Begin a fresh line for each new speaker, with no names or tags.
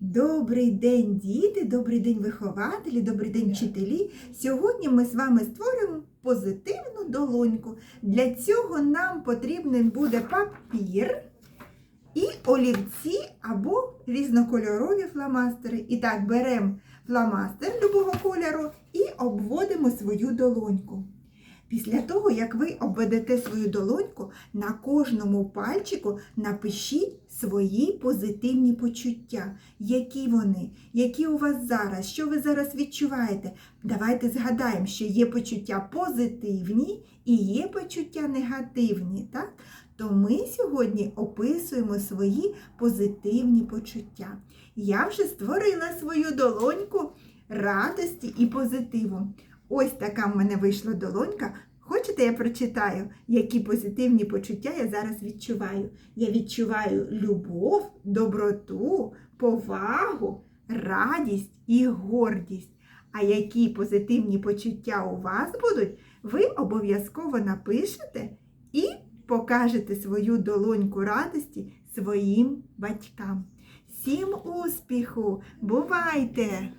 Добрий день, діти, добрий день, вихователі, добрий день, вчителі. Сьогодні ми з вами створюємо позитивну долоньку. Для цього нам потрібен буде папір і олівці або різнокольорові фломастери. І так, беремо фломастер любого кольору і обводимо свою долоньку. Після того, як ви обведете свою долоньку, на кожному пальчику напишіть свої позитивні почуття. Які вони, які у вас зараз, що ви зараз відчуваєте? Давайте згадаємо, що є почуття позитивні і є почуття негативні. Так? То ми сьогодні описуємо свої позитивні почуття. Я вже створила свою долоньку радості і позитиву. Ось така в мене вийшла долонька. Хочете, я прочитаю, які позитивні почуття я зараз відчуваю? Я відчуваю любов, доброту, повагу, радість і гордість. А які позитивні почуття у вас будуть, ви обов'язково напишете і покажете свою долоньку радості своїм батькам. Всім успіху! Бувайте!